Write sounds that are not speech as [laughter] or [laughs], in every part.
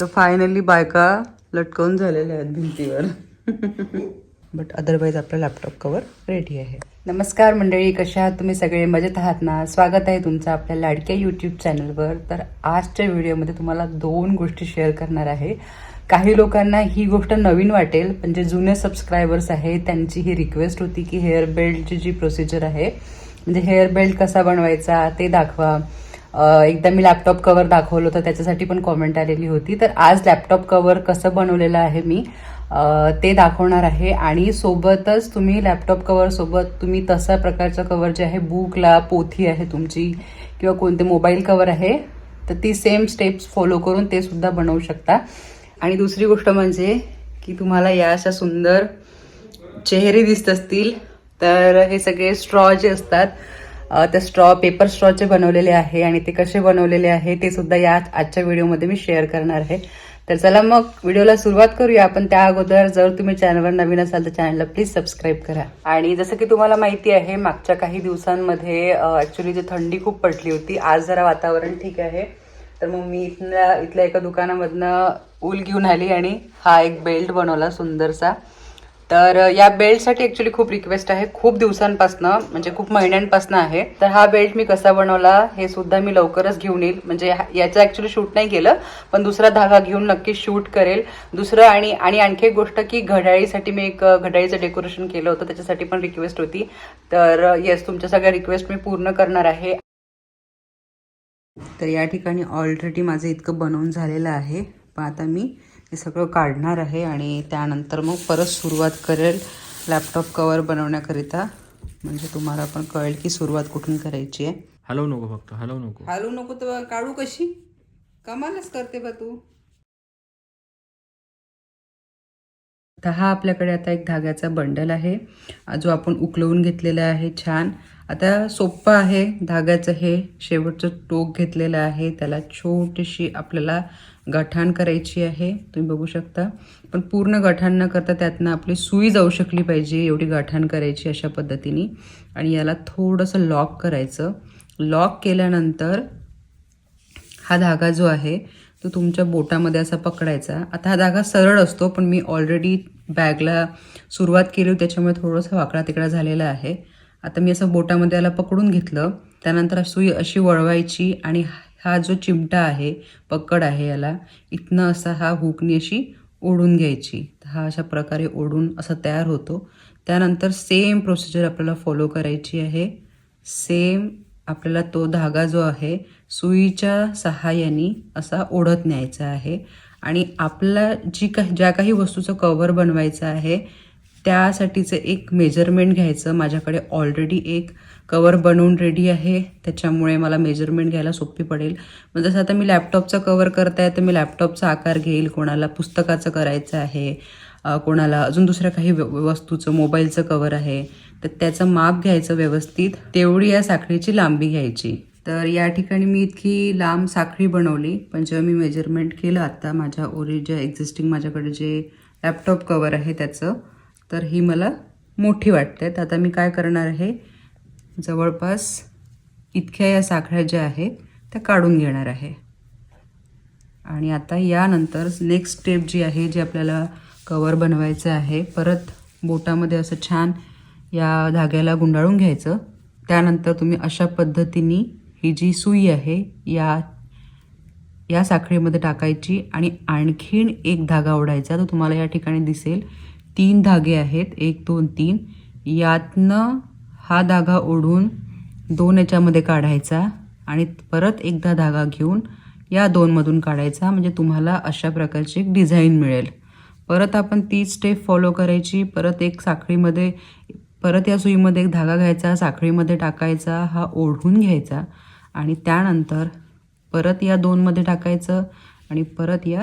तर फायनली बायका लटकवून झालेल्या आहेत भिंतीवर. बट अदरवाईज आपला लॅपटॉप कवर रेडी आहे. नमस्कार मंडळी कशा आहात तुम्ही? सगळे मजेत आहात ना? स्वागत आहे तुमचं आपल्या लाडक्या यूट्यूब चॅनलवर तर आजच्या व्हिडिओमध्ये तुम्हाला दोन गोष्टी शेअर करणार आहे. काही लोकांना ही गोष्ट नवीन वाटेल पण जे जुने सबस्क्रायबर्स आहे त्यांची ही रिक्वेस्ट होती की हेअर बेल्टची जी प्रोसिजर आहे म्हणजे हेअर बेल्ट कसा बनवायचा ते दाखवा. एकदा मी लॅपटॉप कवर दाखवलं होतं त्याच्यासाठी पण कॉमेंट आलेली होती. तर आज लॅपटॉप कवर कसं बनवलेलं आहे मी ते दाखवणार आहे. आणि सोबतच तुम्ही लॅपटॉप कवरसोबत तुम्ही तसा प्रकारचं कवर जे आहे बुकला पोथी आहे तुमची किंवा कोणते मोबाईल कवर आहे तर ती सेम स्टेप्स फॉलो करून ते सुद्धा बनवू शकता. आणि दुसरी गोष्ट म्हणजे की तुम्हाला या अशा सुंदर चेहरे दिसत असतील तर हे सगळे स्ट्रॉ जे असतात त्या स्ट्रॉ पेपर स्ट्रॉचे बनवलेले आहे आणि ते कसे बनवलेले आहे ते सुद्धा या आजच्या व्हिडिओमध्ये मी शेअर करणार आहे. तर चला मग व्हिडिओला सुरुवात करूया. आपण त्या अगोदर जर तुम्ही चॅनलवर नवीन असाल तर चॅनलला प्लीज सबस्क्राईब करा. आणि जसं की तुम्हाला माहिती आहे मागच्या काही दिवसांमध्ये ॲक्च्युली जी थंडी खूप पडली होती आज जरा वातावरण ठीक आहे. तर मग मी इथल्या इथल्या एका दुकानामधनं ऊल घेऊन आली आणि हा एक बेल्ट बनवला सुंदरसा. तर या बेल्टसाठी ॲक्च्युली खूप रिक्वेस्ट आहे. खूप दिवसांपासनं म्हणजे खूप महिन्यांपासनं आहे. तर हा बेल्ट मी कसा बनवला हे सुद्धा मी लवकरच घेऊन येईल. म्हणजे याचं ॲक्च्युली शूट नाही केलं पण दुसरा धागा घेऊन नक्की शूट करेल. दुसरं आणि आणि आणखी एक गोष्ट की घड्याळीसाठी मी एक घड्याळीचं डेकोरेशन केलं होतं त्याच्यासाठी पण रिक्वेस्ट होती. तर येस तुमच्या सगळ्या रिक्वेस्ट मी पूर्ण करणार आहे. तर या ठिकाणी ऑलरेडी माझं इतकं बनवून झालेलं आहे. पण आता मी हे सगळं काढणार आहे आणि त्यानंतर मग परत सुरुवात करेल लॅपटॉप कवर बनवण्याकरिता. म्हणजे तुम्हाला पण कळेल की सुरुवात कुठून करायची आहे. हलवू नको फक्त हलवू नको. हालू नको तर काढू कशी? कमालच करते बा तू. तर हा आपल्याकडे आता एक धाग्याचा बंडल आहे. जो आपण उकलवून घेतलेला आहे छान. आता सोप्पं आहे धाग्याचं हे शेवटचं टोक घेतलेलं आहे. त्याला छोटीशी आपल्याला गठाण करायची आहे. तुम्ही बघू शकता. पण पूर्ण गठाण न करता त्यातनं आपली सुई जाऊ शकली पाहिजे एवढी गठाण करायची अशा पद्धतीने. आणि याला थोडंसं लॉक करायचं. लॉक केल्यानंतर हा धागा जो आहे तो तुमच्या बोटामध्ये असा पकडायचा. आता हा धागा सरळ असतो पण मी ऑलरेडी बॅगला सुरुवात केली त्याच्यामुळे थोडंसं वाकडा तिकडा झालेला आहे. आता मी असं बोटामध्ये याला पकडून घेतलं. त्यानंतर सुई अशी वळवायची आणि हा जो चिमटा आहे पकड आहे याला इथनं असा हा हुकनी अशी ओढून घ्यायची. तर हा अशा प्रकारे ओढून असा तयार होतो. त्यानंतर सेम प्रोसिजर आपल्याला फॉलो करायची आहे. सेम आपल्याला तो धागा जो आहे सुईच्या सहाय्याने असा ओढत न्यायचा आहे. आणि आपला जी काही ज्या काही वस्तूचं कवर बनवायचं आहे त्यासाठीचं एक मेजरमेंट घ्यायचं. माझ्याकडे ऑलरेडी एक कवर बनवून रेडी आहे. त्याच्यामुळे मला मेजरमेंट घ्यायला सोपी पडेल. मग जसं आता मी लॅपटॉपचा कवर करताय तर मी लॅपटॉपचा आकार घेईल. कोणाला पुस्तकाचं करायचं आहे कोणाला अजून दुसऱ्या काही व- वस्तूचं मोबाईलचं कवर आहे तर त्याचं माप घ्यायचं व्यवस्थित. तेवढी या साखळीची लांबी घ्यायची. तर या ठिकाणी मी इतकी लांब साखळी बनवली पण जेव्हा मी मेजरमेंट केलं आता माझ्या ओरि एक्झिस्टिंग माझ्याकडे जे लॅपटॉप कवर आहे त्याचं तर ही मला मोठी वाटते. तर आता मी काय करणार आहे? जवळपास इतक्या या साखळ्या ज्या आहेत त्या काढून घेणार आहे. आणि आता यानंतर नेक्स्ट स्टेप जी आहे जी आपल्याला कवर बनवायचं आहे परत बोटामध्ये असं छान या धाग्याला गुंडाळून घ्यायचं. त्यानंतर तुम्ही अशा पद्धतीने ही जी सुई आहे या या साखळीमध्ये टाकायची आणि आणखीन एक धागा ओढायचा तो तुम्हाला या ठिकाणी दिसेल. तीन धागे आहेत. एक दोन तीन. यातनं हा धागा ओढून दोन याच्यामध्ये काढायचा आणि परत एकदा धागा घेऊन या दोनमधून काढायचा. म्हणजे तुम्हाला अशा प्रकारची एक डिझाईन मिळेल. परत आपण तीच स्टेप फॉलो करायची. परत एक साखळीमध्ये परत या सुईमध्ये एक धागा घ्यायचा साखळीमध्ये टाकायचा हा ओढून घ्यायचा आणि त्यानंतर परत या दोनमध्ये टाकायचं आणि परत या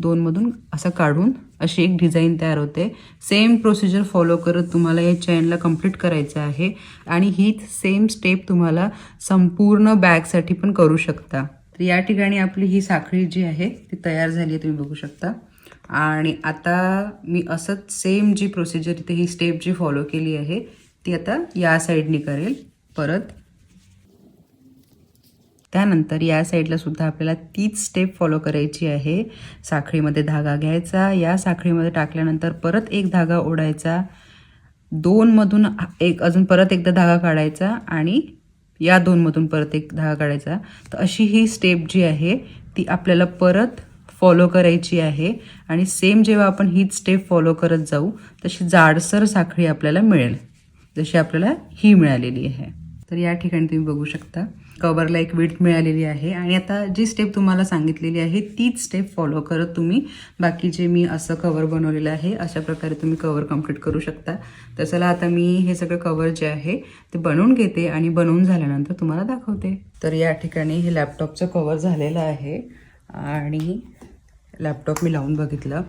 दोनमधून असं काढून अशी एक डिझाईन तयार होते. सेम प्रोसिजर फॉलो करत तुम्हाला या चेनला कंप्लीट करायचं आहे. आणि हीच सेम स्टेप तुम्हाला संपूर्ण बॅगसाठी पण करू शकता. तर या ठिकाणी आपली ही साखळी जी आहे ती तयार झाली आहे तुम्ही बघू शकता. आणि आता मी असंच सेम जी प्रोसिजर इथे ही स्टेप जी फॉलो केली आहे ती आता या साईडनी करेल. परत त्यानंतर या साईडला सुद्धा आपल्याला तीच स्टेप फॉलो करायची आहे. साखळीमध्ये धागा घ्यायचा. या साखळीमध्ये टाकल्यानंतर परत एक धागा ओढायचा. दोनमधून एक अजून परत एकदा धागा काढायचा आणि या दोनमधून परत एक धागा काढायचा. तर अशी ही स्टेप जी आहे ती आपल्याला परत फॉलो करायची आहे आणि सेम जेव्हा आपण हीच स्टेप फॉलो करत जाऊ तशी जाडसर साखळी आपल्याला मिळेल. जशी आपल्याला ही मिळालेली आहे. तर या ठिकाणी तुम्ही बघू शकता. कवरला एक विड्थ मिळालेली आहे. आणि आता जी स्टेप तुम्हाला सांगितलेली आहे तीच स्टेप फॉलो करत तुम्ही. बाकी जे मी असं कवर बनवलेलं आहे अशा प्रकारे तुम्ही कवर कंप्लीट करू शकता. तर चला आता मी हे सगळं कवर जे आहे ते बनवून घेते आणि बनवून झाल्यानंतर तुम्हाला दाखवते. तर या ठिकाणी हे लॅपटॉपचं कवर झालेलं आहे. आणि लॅपटॉप मी लावून बघितलं.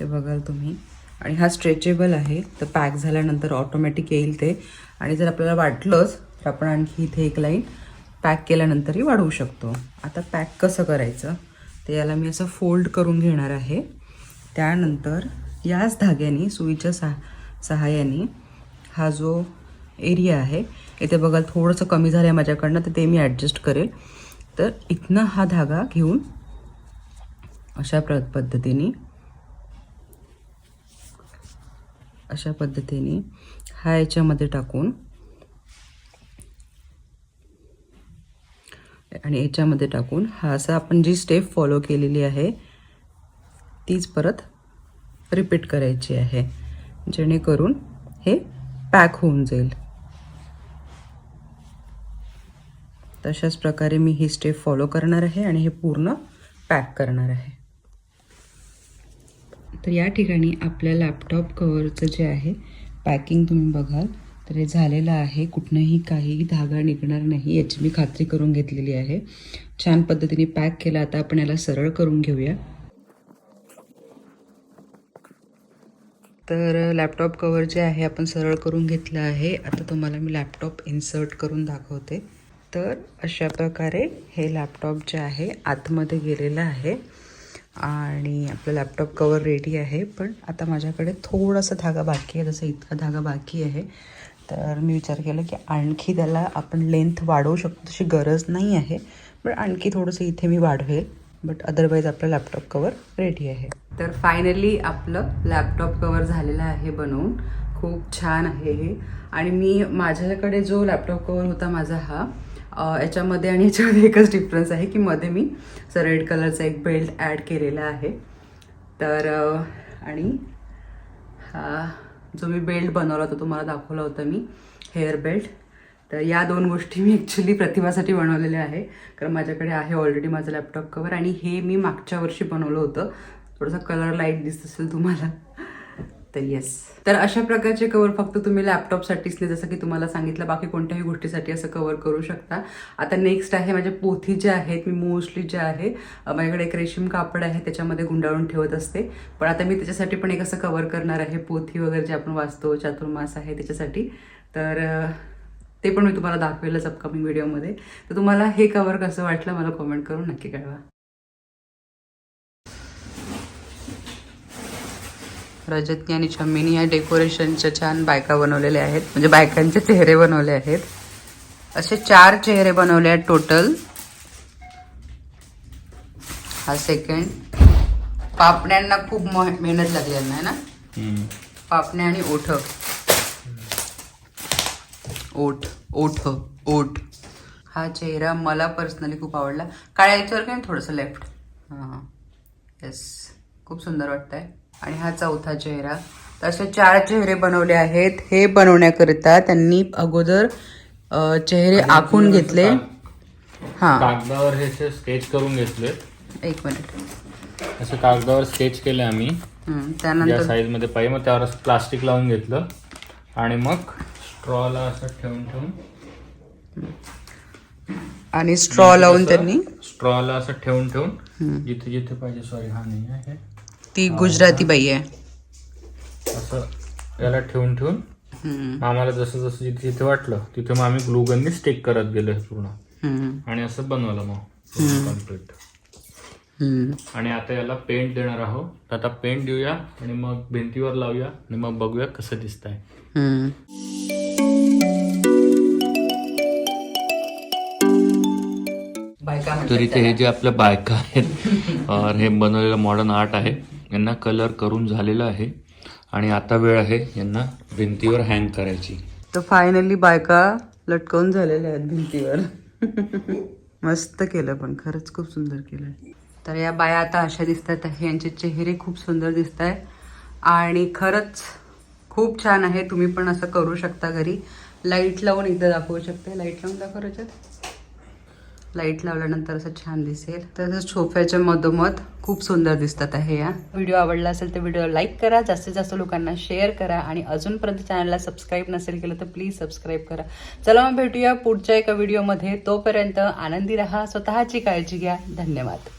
ते बघाल तुम्ही. आणि हा स्ट्रेचेबल आहे. तर पॅक झाल्यानंतर ऑटोमॅटिक येईल ते. आणि जर आपल्याला वाटलंच तर आपण आणखी इथे एक लाईन पॅक केल्यानंतरही वाढवू शकतो. आता पॅक कसं करायचं? ते याला मी असं फोल्ड करून घेणार आहे. त्यानंतर याच धाग्याने सुईच्या सहा सहाय्याने हा जो एरिया आहे इथे बघाल थोडंसं कमी झालं आहे माझ्याकडनं तर ते मी ॲडजस्ट करेल. तर इथनं हा धागा घेऊन अशा प्र पद्धतीने अशा पद्धतीने हा याच्यामध्ये टाकून आणि याच्यामध्ये टाकून हा असा आपण जी स्टेप फॉलो केलेली आहे तीच परत रिपीट करायची आहे. जेणेकरून हे पॅक होऊन जाईल. तशाच प्रकारे मी ही स्टेप फॉलो करणार आहे आणि हे पूर्ण पॅक करणार आहे. तर या ठिकाणी आपल्या लॅपटॉप कवरचं जे आहे पॅकिंग तुम्ही बघाल. तर हे झालेलं आहे. कुठनंही काही धागा निघणार नाही याची मी खात्री करून घेतलेली आहे. छान पद्धतीने पॅक केलं. आता आपण याला सरळ करून घेऊया. तर लॅपटॉप कवर जे आहे आपण सरळ करून घेतलं आहे. आता तुम्हाला मी लॅपटॉप इन्सर्ट करून दाखवते. तर अशा प्रकारे हे लॅपटॉप जे आहे आतमध्ये गेलेलं आहे. आणि आपलं लॅपटॉप कवर रेडी आहे. पण आता माझ्याकडे थोडासा धागा बाकी आहे. जसं इतका धागा बाकी आहे. तर मी विचार केला की आणखी त्याला आपण लेंथ वाढवू शकतो तशी गरज नाही आहे. पण आणखी थोडंसं इथे मी वाढवेल. बट अदरवाईज आपलं लॅपटॉप कवर रेडी आहे. तर फायनली आपलं लॅपटॉप कवर झालेलं आहे बनवून. खूप छान आहे हे. आणि मी माझ्याकडे जो लॅपटॉप कवर होता माझा हा याच्यामध्ये आणि याच्यामध्ये एकच डिफरन्स आहे की मध्ये मी असं रेड कलरचा एक बेल्ट ॲड केलेला आहे. तर आणि हा जो मी बेल्ट बनवला होता तुम्हाला दाखवला होता मी हेअर बेल्ट तर या दोन गोष्टी मी ॲक्च्युली प्रतिभासाठी बनवलेल्या आहे. कारण माझ्याकडे आहे ऑलरेडी माझं लॅपटॉप कवर आणि हे मी मागच्या वर्षी बनवलं होतं. थोडंसं कलर लाइट दिसत असेल तुम्हाला. तर येस तर अशा प्रकारचे कवर फक्त तुम्ही लॅपटॉपसाठीच नाही जसं की तुम्हाला सांगितलं बाकी कोणत्याही गोष्टीसाठी असं कवर करू शकता. आता नेक्स्ट आहे माझ्या पोथी ज्या आहेत मी मोस्टली ज्या आहे माझ्याकडे एक रेशीम कापड आहे त्याच्यामध्ये गुंडाळून ठेवत असते. पण आता मी त्याच्यासाठी पण एक असं कवर करणार आहे पोथी वगैरे जे आपण वाचतो चातुर्मास आहे त्याच्यासाठी. तर ते पण मी तुम्हाला दाखवेलच अपकमिंग व्हिडिओमध्ये तर तुम्हाला हे कवर कसं वाटलं मला कमेंट करून नक्की कळवा. रजतनी आणि छम्मीनी या डेकोरेशनच्या छान बायका बनवलेल्या आहेत. म्हणजे बायकांचे चेहरे बनवले आहेत. असे चार चेहरे बनवले आहेत टोटल हा सेकंड पापण्यांना खूप मेहनत लागली आहे ना? पापण्या आणि ओठ. ओठ ओठ ओठ. हा चेहरा मला पर्सनली खूप आवडला. काळ्या याच्यावर काय थोडंसं लेफ्ट हां येस खूप सुंदर वाटतंय. आणि हा चौथा चेहरा. तर असे चार चेहरे बनवले आहेत. हे बनवण्याकरिता त्यांनी अगोदर चेहरे आखून घेतले. हां. कागदावर हे असे स्केच करून घेतले. एक मिनिट. असे कागदावर स्केच केले आम्ही. त्यानंतर साईजमध्ये पाहिजे मग त्यावर असं प्लास्टिक लावून घेतलं. आणि मग स्ट्रॉला असं ठेवून ठेवून. आणि स्ट्रॉ लावून त्यांनी स्ट्रॉला असं ठेवून ठेवून. जिथे जिथे पाहिजे सॉरी हा नाही आहे. ती गुजराती बाई आहे. असं याला ठेवून ठेवून हं, आम्हाला जसं जसं जिथे जिथे वाटलं तिथे मग आम्ही ग्लूगननी स्टिक करत गेलो हे पूर्ण. हं, आणि असं बनवलं मग. कंप्लीट हं. आणि आता याला पेंट देणार आहोत. तर आता पेंट देऊया आणि मग भिंतीवर लावूया आणि मग बघूया कसं दिसतंय. हं. म्हणतात तर इथे हे जे आपल्या बायका आहेत [laughs] और हे बनवलेलं मॉडर्न आर्ट आहे. यांना कलर करून झालेला आहे. आणि आता वेळ आहे यांना भिंतीवर हँग करायची. तर फायनली बायका लटकवून झालेल्या आहेत भिंतीवर. मस्त केलं पण खरंच खूप सुंदर केलं. तर या बाया आता अशा दिसतात आहे यांचे चेहरे खूप सुंदर दिसत आहे आणि खरंच खूप छान आहे तुम्ही पण असं करू शकता घरी. लाइट लावून इथं दाखवू शकते. लाइट लावून दाखव लाइट लावल्यानंतर असं छान दिसेल. तसंच सोफ्याच्या मधोमध खूप सुंदर दिसतात आहे या. व्हिडिओ आवडला असेल तर व्हिडिओ लाईक करा जास्तीत जास्त लोकांना शेअर करा आणि अजूनपर्यंत चॅनलला सबस्क्राईब नसेल केलं तर प्लीज सबस्क्राईब करा. चला मग भेटूया पुढच्या एका व्हिडिओमध्ये. तोपर्यंत आनंदी रहा स्वतःची काळजी घ्या. धन्यवाद.